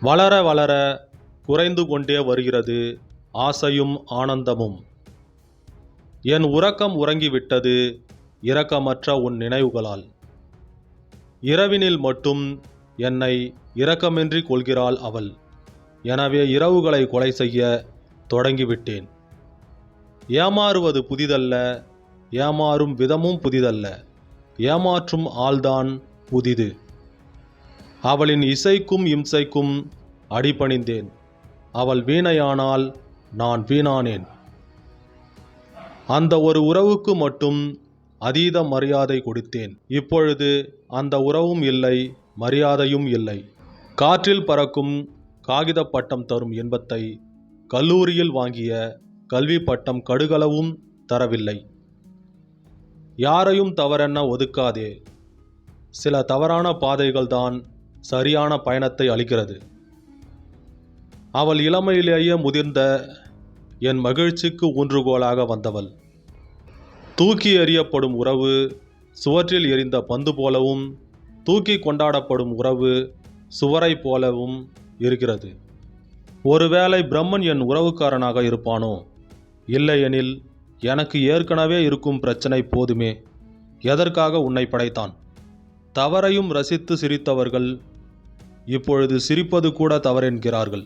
வளர வளர குறைந்து கொண்டே வருகிறது ஆசையும் ஆனந்தமும். என் உறக்கம் உறங்கிவிட்டது இரக்கமற்ற உன் நினைவுகளால். இரவினில் மட்டும் என்னை இரக்கமின்றி கொள்கிறாள் அவள். எனவே இரவுகளை கொலை செய்ய தொடங்கிவிட்டேன். ஏமாறுவது புதிதல்ல ஏமாறும் விதமும் புதிதல்ல. ஏமாற்றும் ஆள்தான் புதிது. அவளின் இசைக்கும் இம்சைக்கும் அடிபணிந்தேன். அவள் வீணையானால் நான் வீணானேன். அந்த ஒரு உறவுக்கு மட்டும் அதீத மரியாதை கொடுத்தேன். இப்பொழுது அந்த உறவும் இல்லை மரியாதையும் இல்லை. காற்றில் பறக்கும் காகித பட்டம் தரும் இன்பத்தை கல்லூரியில் வாங்கிய கல்வி பட்டம் கடுகளவும் தரவில்லை. யாரையும் தவறென்ன ஒதுக்காதே. சில தவறான பாதைகள்தான் சரியான பயணத்தை அளிக்கிறது. அவள் இளமையிலேயே முதிர்ந்த என் மகிழ்ச்சிக்கு ஊன்றுகோலாக வந்தவள். தூக்கி எறியப்படும் உறவு சுவற்றில் எரிந்த பந்து போலவும் தூக்கி கொண்டாடப்படும் உறவு சுவரை போலவும் இருக்கிறது. ஒருவேளை பிரம்மன் என் உறவுக்காரனாக இருப்பானோ? இல்லையெனில் எனக்கு ஏற்கனவே இருக்கும் பிரச்சனை போதுமே. எதற்காக உன்னை படைத்தான்? தவறையும் ரசித்து சிரித்தவர்கள் இப்பொழுது சிரிப்பது கூட தவறென்கிறார்கள்.